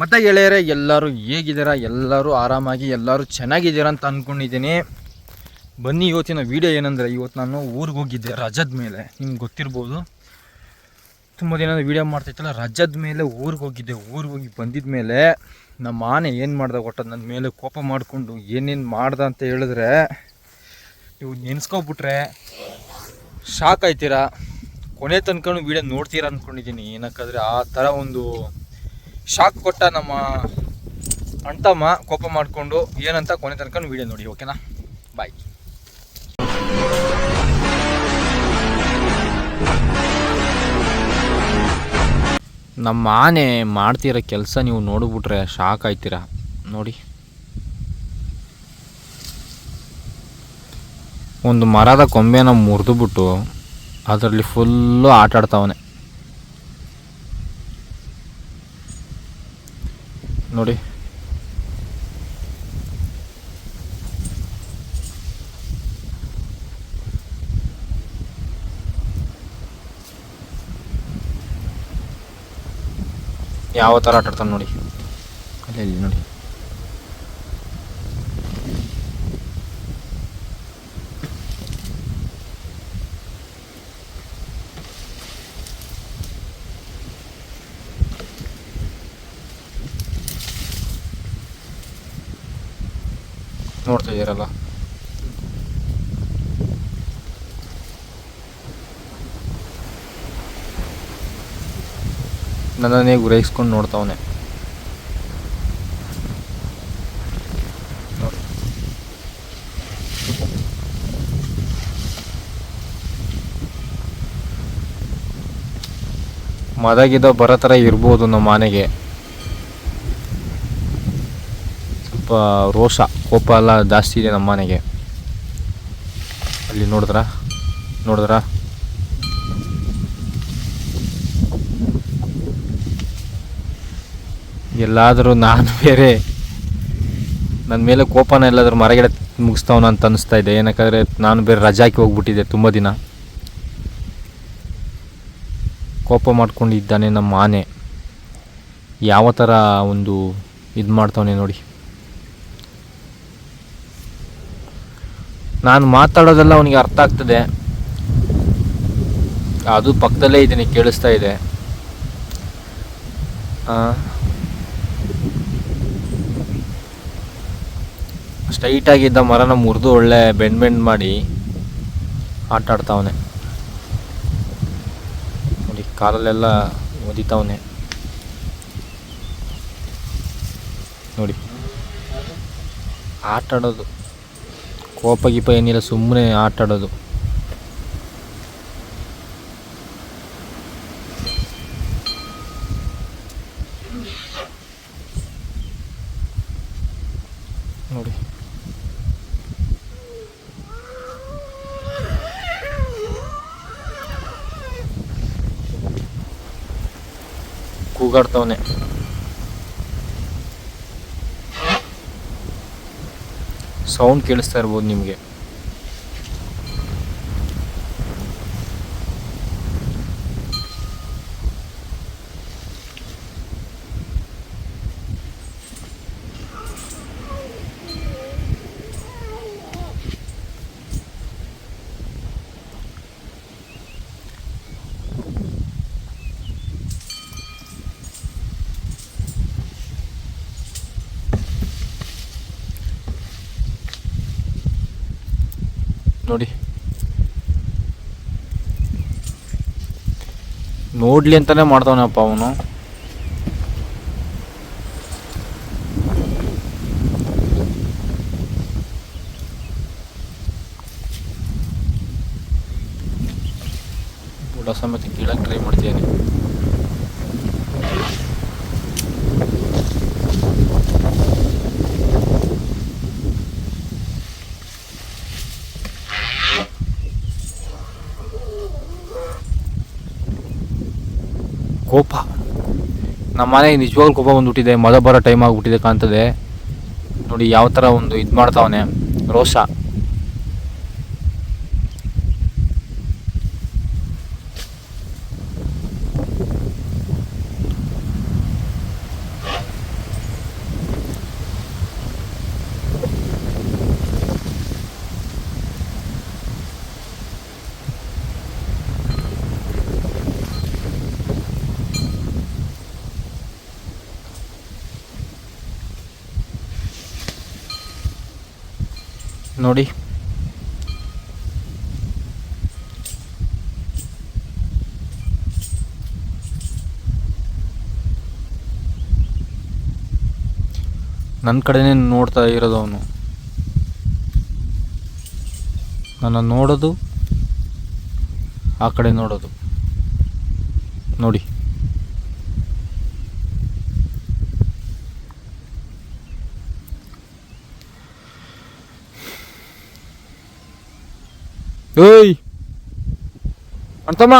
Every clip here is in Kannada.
ಮತ್ತೆ ಗೆಳೆಯರೆ, ಎಲ್ಲರೂ ಹೇಗಿದ್ದೀರಾ? ಎಲ್ಲರೂ ಆರಾಮಾಗಿ, ಎಲ್ಲರೂ ಚೆನ್ನಾಗಿದ್ದೀರಾ ಅಂತ ಅಂದ್ಕೊಂಡಿದ್ದೀನಿ ಬನ್ನಿ ಇವತ್ತಿನ ವಿಡಿಯೋ ಏನಂದರೆ, ಇವತ್ತು ನಾನು ಊರಿಗೆ ಹೋಗಿದ್ದೆ, ರಜದ ಮೇಲೆ. ನಿಮ್ಗೆ ಗೊತ್ತಿರ್ಬೋದು. ತುಂಬ ದಿನ ವೀಡಿಯೋ ಮಾಡ್ತೈತಲ್ಲ ರಜದ ಮೇಲೆ ಊರಿಗೆ ಹೋಗಿದ್ದೆ. ಊರಿಗೆ ಹೋಗಿ ಬಂದಿದ ಮೇಲೆ ನಮ್ಮ ಆನೆ ಏನು ಮಾಡ್ದೆ ಒಟ್ಟು ನನ್ನ ಮೇಲೆ ಕೋಪ ಮಾಡಿಕೊಂಡು ಏನೇನು ಮಾಡ್ದೆ ಅಂತ ಹೇಳಿದ್ರೆ ನೀವು ನೆನೆಸ್ಕೊಬಿಟ್ರೆ, ಶಾಕ್ ಆಯ್ತೀರಾ? ಕೊನೆ ತನಕ ವೀಡಿಯೋ ನೋಡ್ತೀರಾ? ಅಂದ್ಕೊಂಡಿದ್ದೀನಿ ಏನಕ್ಕಾದ್ರೆ ಆ ಥರ ಒಂದು ಶಾಕ್ ಕೊಟ್ಟ ನಮ್ಮ ಅಣ್ತಮ್ಮ ಕೋಪ ಮಾಡಿಕೊಂಡು ಏನಂತ ಕೊನೆ ತನಕ ವಿಡಿಯೋ ನೋಡಿ ಓಕೆನಾ ಬಾಯ್ ನಮ್ಮ ಆನೆ ಮಾಡ್ತಿರೋ ಕೆಲಸ ನೀವು ನೋಡಿಬಿಟ್ರೆ ಶಾಕ್ ಆಯ್ತೀರ? ನೋಡಿ. ಒಂದು ಮರದ ಕೊಂಬೆನ ಮುರಿದುಬಿಟ್ಟು ಅದರಲ್ಲಿ ಫುಲ್ಲು ಆಟ ಆಡ್ತಾವನೆ ನೋಡಿ. ಯಾವ ಥರ ಆಟ ಆಡ್ತಾನೆ ನೋಡಿ. ಅಲ್ಲಿ ನೋಡಿ. ನೋಡ್ತಾ ಇದ್ದೀರಲ್ಲ. ನನ್ನೇ ಗುರೈಸ್ಕೊಂಡು ನೋಡ್ತಾವನೆ. ನೋಡಿ ಮದಗಿದ ಬರೋ ಥರ ಇರ್ಬೋದು ನಮ್ಮ ಮನೆಗೆ. ರೋಷ, ಕೋಪ ಎಲ್ಲ ಜಾಸ್ತಿ ಇದೆ ನಮ್ಮ ಮನೆಗೆ. ಅಲ್ಲಿ ನೋಡಿದ್ರ? ನೋಡಿದ್ರ? ಎಲ್ಲಾದರೂ ನಾನು ಬೇರೆ. ನನ್ನ ಮೇಲೆ ಕೋಪನ ಎಲ್ಲಾದರೂ ಮರಗಿಡ ಮುಗಿಸ್ತಾವನ ಅಂತ ಅನಿಸ್ತಾ ಇದೆ. ಏನಕ್ಕಾದ್ರೆ ನಾನು ಬೇರೆ ರಜೆ ಹಾಕಿ ಹೋಗ್ಬಿಟ್ಟಿದ್ದೆ ತುಂಬ ದಿನ. ಕೋಪ ಮಾಡ್ಕೊಂಡಿದ್ದಾನೆ ನಮ್ಮ ಆನೆ. ಯಾವ ಥರ ಒಂದು ಇದು ಮಾಡ್ತಾವನೆ ನೋಡಿ. ನಾನು ಮಾತಾಡೋದೆಲ್ಲ ಅವನಿಗೆ ಅರ್ಥ ಆಗ್ತದೆ. ಅದು ಪಕ್ಕದಲ್ಲೇ ಇದ್ದೀನಿ, ಕೇಳಿಸ್ತಾ ಇದೆ. ಸ್ಟ್ರೈಟಾಗಿದ್ದ ಮರನ ಮುರಿದು ಒಳ್ಳೆ ಬೆಂಡ್ ಬೆಂಡ್ ಮಾಡಿ ಆಟ ಆಡ್ತಾವನೆ ನೋಡಿ, ಕಾಲಲ್ಲೆಲ್ಲ ಒದಿತಾವನೆ. ನೋಡಿ ಆಟ ಆಡೋದು ಕೋಪ ಗೀಪ ಏನಿಲ್ಲ ಸುಮ್ಮನೆ ಆಟ ಆಡೋದು. ನೋಡಿ. ಕೂಗಾಡ್ತವನೆ. ಸೌಂಡ್ ಕೇಳಿಸ್ತಾ ಇರ್ಬೋದು ನಿಮಗೆ ನೋಡಿ ನೋಡ್ಲಿ ಅಂತಾನೆ ಮಾಡ್ತಾವನಪ್ಪ ಅವನು. ಬುಡ ಸಮೇತ ಕೀಳಕ್ಕೆ ಟ್ರೈ ಮಾಡ್ತೀನಿ ಕೋಪ. ನಮ್ಮ ಮನೆಗೆ ನಿಜವಾಗ್ಲೂ ಕೋಪ ಬಂದುಬಿಟ್ಟಿದೆ. ಮದ ಬರೋ ಟೈಮ್ ಆಗಿಬಿಟ್ಟಿದೆ ಕಾಣ್ತದೆ. ನೋಡಿ, ಯಾವ ಥರ ಒಂದು ಇದು ಮಾಡ್ತಾವನೆ. ರೋಷ. ನೋಡಿ. ನನ್ನ ಕಡೆನೇ ನೋಡ್ತಾ ಇರೋದು ಅವನು. ನನ್ನ ನೋಡೋದು ಆ ಕಡೆ ನೋಡೋದು. ನೋಡಿ. ಏಯ್ ಅಣ್ತಮ್ಮ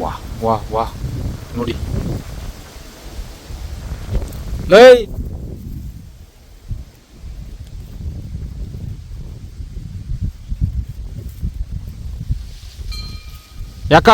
ವಾ ವಾ ವಾ ನೋಡಿ ಏಯ್ ಯಾಕ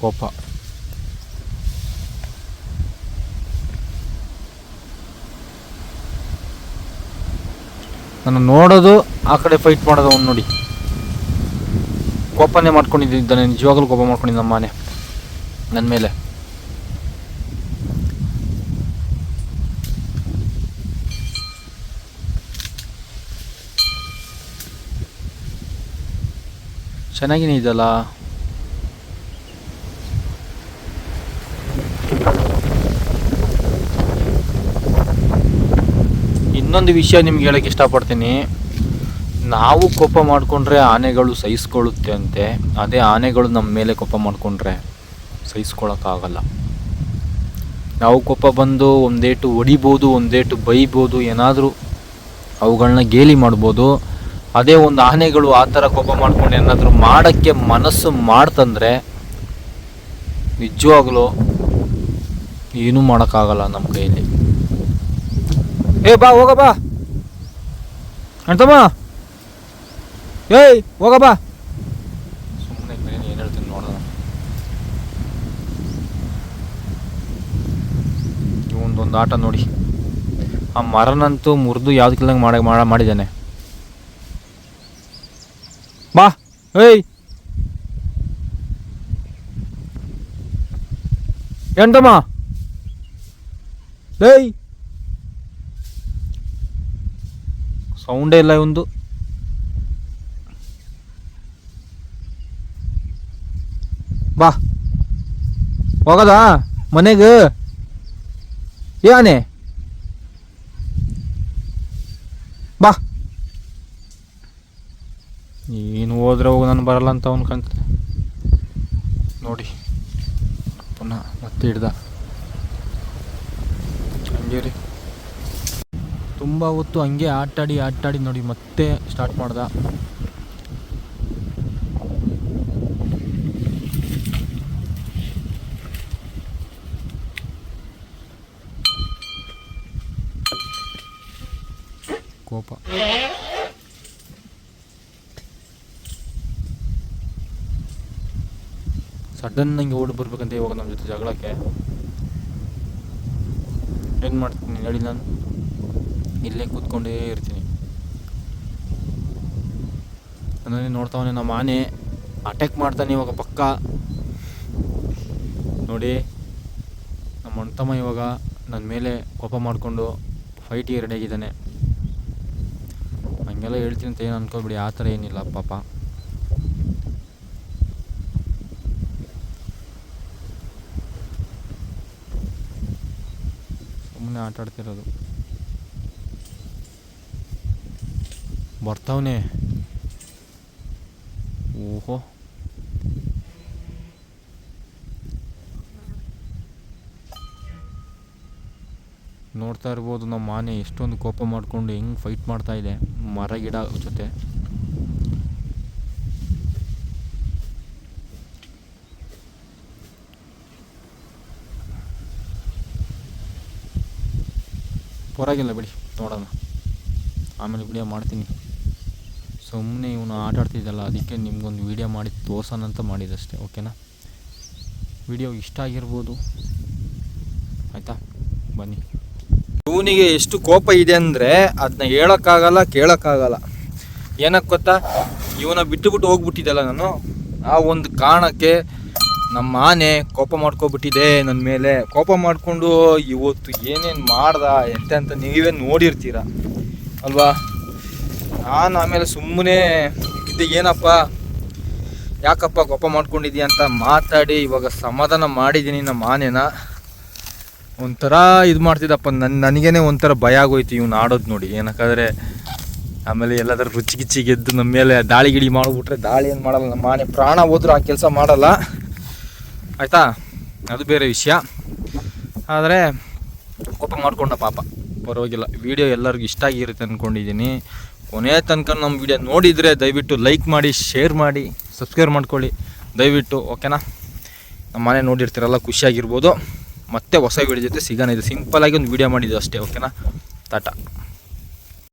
ಕೋಪ. ನಾನು ನೋಡೋದು, ಆ ಕಡೆ ಫೈಟ್ ಮಾಡೋದು ಅವ್ನು ನೋಡಿ. ಕೋಪನೇ ಮಾಡ್ಕೊಂಡಿದ್ದಾನೆ, ನಿಜವಾಗ್ಲೂ ಕೋಪ ಮಾಡ್ಕೊಂಡಿದ್ದ ನಮ್ಮ ಮನೆ. ನನ್ನ ಮೇಲೆ. ಚೆನ್ನಾಗಿನೇ ಇದಲ್ಲ ಇನ್ನೊಂದು ವಿಷಯ ನಿಮ್ಗೆ ಹೇಳಕ್ಕೆ ಇಷ್ಟಪಡ್ತೀನಿ. ನಾವು ಕೋಪ ಮಾಡಿಕೊಂಡ್ರೆ ಆನೆಗಳು ಸಹಿಸ್ಕೊಳ್ಳುತ್ತೆ ಅಂತೆ. ಅದೇ ಆನೆಗಳು ನಮ್ಮ ಮೇಲೆ ಕೋಪ ಮಾಡಿಕೊಂಡ್ರೆ ಸಹಿಸ್ಕೊಳಕ್ಕಾಗಲ್ಲ. ನಾವು ಕೋಪ ಬಂದು ಒಂದೇಟು ಹೊಡಿಬೋದು, ಒಂದೇಟು ಬೈಬೋದು, ಏನಾದರೂ ಅವುಗಳನ್ನ ಗೇಲಿ ಮಾಡ್ಬೋದು. ಅದೇ ಒಂದು ಆನೆಗಳು ಆ ಥರ ಕೋಪ ಮಾಡ್ಕೊಂಡು ಏನಾದರೂ ಮಾಡೋಕ್ಕೆ ಮನಸ್ಸು ಮಾಡ್ತಂದರೆ ನಿಜವಾಗ್ಲೂ ಏನೂ ಮಾಡೋಕ್ಕಾಗಲ್ಲ ನಮ್ಮ ಕೈಯಲ್ಲಿ. ಏ ಬಾ ಹೋಗ ಬಾ. ಅಣ್ತಮ್ಮ ಏಯ್ ಹೋಗ ಬಾ. ಸುಮ್ಮನೆ ಏನು ಹೇಳ್ತೀನಿ ನೋಡೋಣ ಇವೊಂದೊಂದು ಆಟ ನೋಡಿ. ಆ ಮರನಂತೂ ಮುರಿದು ಯಾವ್ದಕ್ಕಿಲ್ದಂಗೆ ಮಾಡ ಮಾಡ ಮಾಡಿದ್ದಾನೆ. ಬಾ. ಏಯ್. ಎಂಟಮ್ಮ ಏಯ್. ಸೌಂಡೇ ಇಲ್ಲ ಒಂದು ಬಾ. ಹೋಗದ? ಮನೆಗೆ? ಏನೇ ಬಾ. ನೀನು ಹೋದ್ರೆ ಹೋಗು, ನಾನು ಬರಲ್ಲ ಅಂತ ಅವನು ಕಂತ ನೋಡಿ, ಪುನಃ ಮತ್ತೆ ಹಿಡ್ದ ಹಂಗೆ ರೀ ತುಂಬ ಹೊತ್ತು ಹಂಗೆ ಆಟಾಡಿ ಆಟಾಡಿ ನೋಡಿ ಮತ್ತೆ ಸ್ಟಾರ್ಟ್ ಮಾಡ್ದ. ಕೋಪ. ಸಡನ್ ನಂಗೆ ಓಡಿ ಬರ್ಬೇಕಂತ ಇವಾಗ ನಮ್ಮ ಜೊತೆ ಜಗಳಕ್ಕೆ. ಏನು ಮಾಡ್ತೀನಿ ಹೇಳಿ ನಾನು? ಇಲ್ಲೇ ಕೂತ್ಕೊಂಡೇ ಇರ್ತೀನಿ. ನನ್ನೇ ನೋಡ್ತಾವನೆ ನಮ್ಮ ಆನೆ ಅಟ್ಯಾಕ್ ಮಾಡ್ತಾನೆ ಇವಾಗ ಪಕ್ಕ. ನೋಡಿ, ನಮ್ಮ ಅಣ್ತಮ್ಮ ಇವಾಗ ನನ್ನ ಮೇಲೆ ಕೋಪ ಮಾಡಿಕೊಂಡು ಫೈಟಿಗೆ ರೆಡಿ ಆಗಿದ್ದಾನೆ. ಹಂಗೆಲ್ಲ ಹೇಳ್ತೀನಿ ಅಂತ ಏನು ಅನ್ಕೋಬಿಡಿ, ಆ ಥರ ಏನಿಲ್ಲ ಪಾಪ. ಸುಮ್ಮನೆ ಆಟ ಆಡ್ತಿರೋದು. ಬರ್ತಾವನೆ. ಓಹೋ. ನೋಡ್ತಾ ಇರ್ಬೋದು ನಮ್ಮ ಆನೆ ಎಷ್ಟೊಂದು ಕೋಪ ಮಾಡಿಕೊಂಡು ಹೆಂಗೆ ಫೈಟ್ ಮಾಡ್ತಾ ಇದೆ. ಮರ, ಗಿಡ ಜೊತೆ. ಪರವಾಗಿಲ್ಲ ಬಿಡಿ, ನೋಡೋಣ. ಆಮೇಲೆ ವಿಡಿಯೋ ಮಾಡ್ತೀನಿ. ಸುಮ್ಮನೆ ಇವನು ಆಟ ಆಡ್ತಿದ್ದಲ್ಲ, ಅದಕ್ಕೆ ನಿಮಗೊಂದು ವೀಡಿಯೋ ಮಾಡಿ ತೋರ್ಸೋಣ ಅಂತ ಮಾಡಿದಷ್ಟೇ ಓಕೆನಾ ವಿಡಿಯೋ ಇಷ್ಟ ಆಗಿರ್ಬೋದು. ಆಯಿತಾ? ಬನ್ನಿ. ಇವನಿಗೆ ಎಷ್ಟು ಕೋಪ ಇದೆ ಅಂದರೆ ಅದನ್ನ ಹೇಳೋಕ್ಕಾಗಲ್ಲ, ಕೇಳೋಕ್ಕಾಗಲ್ಲ. ಏನಕ್ಕೆ ಗೊತ್ತಾ? ಇವನ ಬಿಟ್ಟುಬಿಟ್ಟು ಬಿಟ್ಟು ಹೋಗ್ಬಿಟ್ಟಿದ್ದಲ್ಲ ನಾನು. ಆ ಒಂದು ಕಾರಣಕ್ಕೆ ನಮ್ಮ ಆನೆ ಕೋಪ ಮಾಡ್ಕೊಬಿಟ್ಟಿದೆ ನನ್ನ ಮೇಲೆ. ಕೋಪ ಮಾಡಿಕೊಂಡು ಇವತ್ತು ಏನೇನು ಮಾಡ್ದ ಎಂತ ಅಂತ ನೀವೇ ನೋಡಿರ್ತೀರ. ಅಲ್ವಾ? ನಾನು ಆಮೇಲೆ ಸುಮ್ಮನೆ ಇದು ಏನಪ್ಪ? ಯಾಕಪ್ಪ ಕೋಪ ಮಾಡ್ಕೊಂಡಿದ್ದೀಯ ಅಂತ ಮಾತಾಡಿ ಇವಾಗ ಸಮಾಧಾನ ಮಾಡಿದ್ದೀನಿ ನಮ್ಮ ಆನೆನ ಒಂಥರ ಇದು ಮಾಡ್ತಿದ್ದಪ್ಪ ನನ್ನ ನನಗೇನೆ ಒಂಥರ ಭಯ ಆಗೋಯ್ತು ಇವ್ನು ಆಡೋದು ನೋಡಿ. ಏನಕ್ಕಾದ್ರೆ ಆಮೇಲೆ ಎಲ್ಲಾದ್ರೂ ರುಚಿ ಗಿಚ್ಚಿ ಗೆದ್ದು ನಮ್ಮ ಮೇಲೆ ದಾಳಿ ಗಿಡಿ ಮಾಡಿಬಿಟ್ರೆ ದಾಳಿ ಏನು ಮಾಡಲ್ಲ ನಮ್ಮ ಆನೆ ಪ್ರಾಣ ಹೋದ್ರೂ ಆ ಕೆಲಸ ಮಾಡಲ್ಲ. ಆಯಿತಾ? ಅದು ಬೇರೆ ವಿಷಯ. ಆದರೆ ಕೋಪ ಮಾಡ್ಕೊಂಡ ಪಾಪ. ಪರವಾಗಿಲ್ಲ. ವಿಡಿಯೋ ಎಲ್ಲರಿಗೂ ಇಷ್ಟ ಆಗಿರುತ್ತೆ ಅಂದ್ಕೊಂಡಿದ್ದೀನಿ ಕೊನೆ ತನಕ ನಮ್ಮ ವಿಡಿಯೋ ನೋಡಿದರೆ ದಯವಿಟ್ಟು ಲೈಕ್ ಮಾಡಿ ಶೇರ್ ಮಾಡಿ ಸಬ್ಸ್ಕ್ರೈಬ್ ಮಾಡ್ಕೊಳ್ಳಿ. ದಯವಿಟ್ಟು ಓಕೆನಾ ನಮ್ಮ ಮನೆ ನೋಡಿರ್ತೀರಲ್ಲ, ಖುಷಿಯಾಗಿರ್ಬೋದು. ಮತ್ತೆ ಹೊಸ ವಿಡಿಯೋ ಜೊತೆ ಸಿಗೋಣ. ಇದು ಸಿಂಪಲ್ಲಾಗಿ ಒಂದು ವಿಡಿಯೋ ಮಾಡಿದ್ದು ಅಷ್ಟೇ ಓಕೆನಾ ಟಾಟಾ